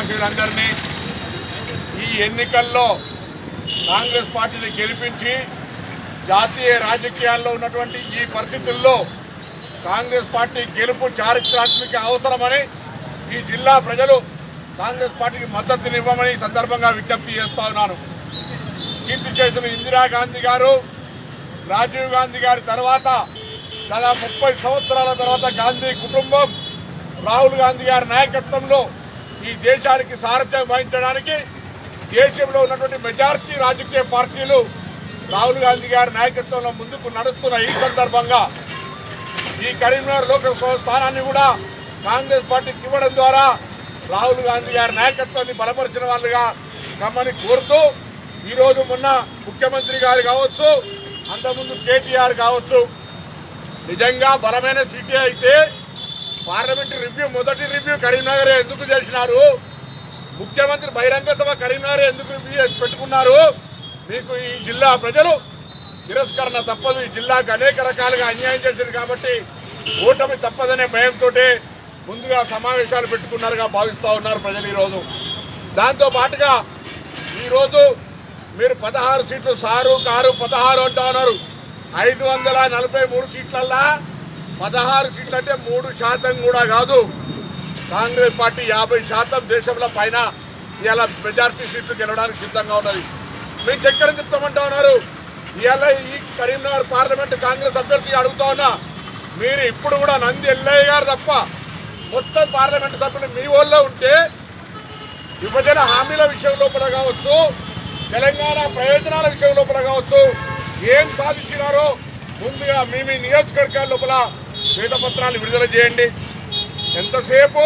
మహాశయులందరినీ ఈ ఎన్నికల్లో కాంగ్రెస్ పార్టీని గెలిపించి జాతీయ రాజకీయాల్లో ఉన్నటువంటి ఈ పరిస్థితుల్లో కాంగ్రెస్ పార్టీ గెలుపు చారిత్రాత్మక అవసరమని ఈ జిల్లా ప్రజలు కాంగ్రెస్ పార్టీకి మద్దతునివ్వమని సందర్భంగా విజ్ఞప్తి చేస్తా ఉన్నాను. కీర్తి చేసిన ఇందిరాగాంధీ గారు రాజీవ్ గాంధీ గారి తర్వాత దాదాపు ముప్పై సంవత్సరాల తర్వాత గాంధీ కుటుంబం రాహుల్ గాంధీ గారి నాయకత్వంలో ఈ దేశానికి సారథ్యం వహించడానికి దేశంలో ఉన్నటువంటి మెజారిటీ రాజకీయ పార్టీలు రాహుల్ గాంధీ గారి నాయకత్వంలో ముందుకు నడుస్తున్న ఈ సందర్భంగా ఈ కరీంనగర్ లోకసభ స్థానాన్ని కూడా కాంగ్రెస్ పార్టీకి ఇవ్వడం ద్వారా రాహుల్ గాంధీ గారి నాయకత్వాన్ని బలపరిచిన వాళ్ళుగా కమ్మని కోరుతూ ఈరోజు మొన్న ముఖ్యమంత్రి గారు కావచ్చు అంతకుముందు కేటీఆర్ కావచ్చు నిజంగా బలమైన సిటీ అయితే పార్లమెంట్ రివ్యూ మొదటి రివ్యూ కరీంనగర్ ఎందుకు చేసినారు? ముఖ్యమంత్రి బహిరంగ సభ కరీంనగర్ ఎందుకు రివ్యూ చేసి పెట్టుకున్నారు? మీకు ఈ జిల్లా ప్రజలు తిరస్కరణ తప్పదు. ఈ జిల్లాకు అనేక రకాలుగా అన్యాయం చేశారు కాబట్టి ఓటమి తప్పదనే భయంతో ముందుగా సమావేశాలు పెట్టుకున్నారుగా భావిస్తూ ఉన్నారు ప్రజలు ఈరోజు. దాంతో పాటుగా ఈరోజు మీరు పదహారు సీట్లు సారు కారు పదహారు అంటా ఉన్నారు. ఐదు వందల నలభై మూడు సీట్లల్లా పదహారు సీట్లు అంటే మూడు శాతం కూడా కాదు. కాంగ్రెస్ పార్టీ యాభై శాతం దేశంలో పైన ఇవాళ మెజార్టీ సీట్లు గెలవడానికి సిద్ధంగా ఉన్నది. మేము చక్కెర చెప్తామంటా ఉన్నారు. ఇవాళ ఈ కరీంనగర్ పార్లమెంట్ కాంగ్రెస్ అభ్యర్థి అడుగుతా ఉన్నా మీరు ఇప్పుడు కూడా నంది ఎల్లయ్య గారు తప్ప మొత్తం పార్లమెంట్ సభ్యులు మీ ఊళ్ళో ఉంటే విభజన హామీల విషయం లోపల కావచ్చు తెలంగాణ ప్రయోజనాల విషయం లోపల కావచ్చు ఏం సాధించినారో ముందుగా మీ మీ నియోజకవర్గాల లోపల శ్వేతపత్రాలు విడుదల చేయండి. ఎంతసేపు?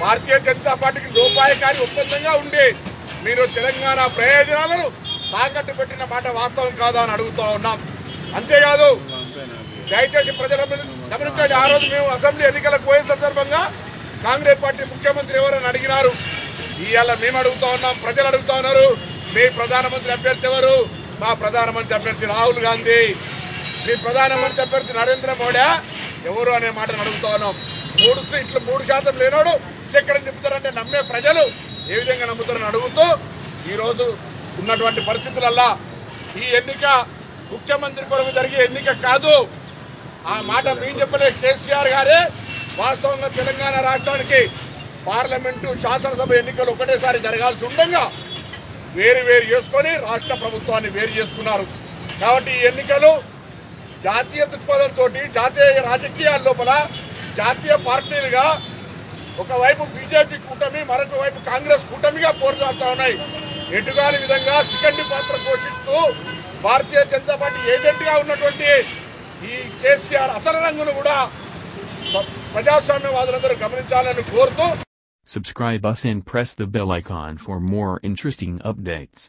భారతీయ జనతా పార్టీకి లోపాయకారి ఒప్పందంగా ఉండి మీరు తెలంగాణ ప్రయోజనాలను తాకట్టు పెట్టిన మాట వాస్తవం కాదా అని అడుగుతూ ఉన్నాం. అంతేకాదు దయచేసి ప్రజల గమనించండి ఆ రోజు మేము అసెంబ్లీ ఎన్నికలకు పోయే సందర్భంగా కాంగ్రెస్ పార్టీ ముఖ్యమంత్రి ఎవరని అడిగినారు. ఇవాళ మేము అడుగుతా ఉన్నాం ప్రజలు అడుగుతా ఉన్నారు. మీ ప్రధానమంత్రి అభ్యర్థి ఎవరు? మా ప్రధానమంత్రి అభ్యర్థి రాహుల్ గాంధీ. మీ ప్రధానమంత్రి అభ్యర్థి నరేంద్ర మోడీ ఎవరు అనే మాటను అడుగుతా ఉన్నాం. మూడు సీట్లు మూడు శాతం లేనోడు చక్కెర చెప్తారంటే నమ్మే ప్రజలు ఏ విధంగా నమ్ముతారని అడుగుతూ ఈరోజు ఉన్నటువంటి పరిస్థితులల్లా ఈ ఎన్నిక ముఖ్యమంత్రి కొరకు జరిగే ఎన్నిక కాదు. ఆ మాట మేము చెప్పలే కేసీఆర్ గారే. వాస్తవంగా తెలంగాణ రాష్ట్రానికి పార్లమెంటు శాసనసభ ఎన్నికలు ఒకటేసారి జరగాల్సి ఉండగా వేరు వేరు చేసుకొని రాష్ట్ర ప్రభుత్వాన్ని వేరు చేసుకున్నారు. కాబట్టి ఈ ఎన్నికలు జాతీయ దృక్పథంతో జాతీయ రాజకీయాల లోపల జాతీయ పార్టీలుగా ఒకవైపు బీజేపీ కూటమి మరొక వైపు కాంగ్రెస్ కూటమిగా పోరాడుతూ ఉన్నాయి ఎటుగాని విధంగా సికండి పాత్ర పోషిస్తూ భారతీయ జనతా పార్టీ ఏజెంట్గా ఉన్నటువంటి ఈ కేసీఆర్ అసలు రంగును కూడా ప్ర- ప్రజాస్వామ్యవాదులందరూ గమనించాలని కోరుతూ Subscribe us and press the bell icon for more interesting updates.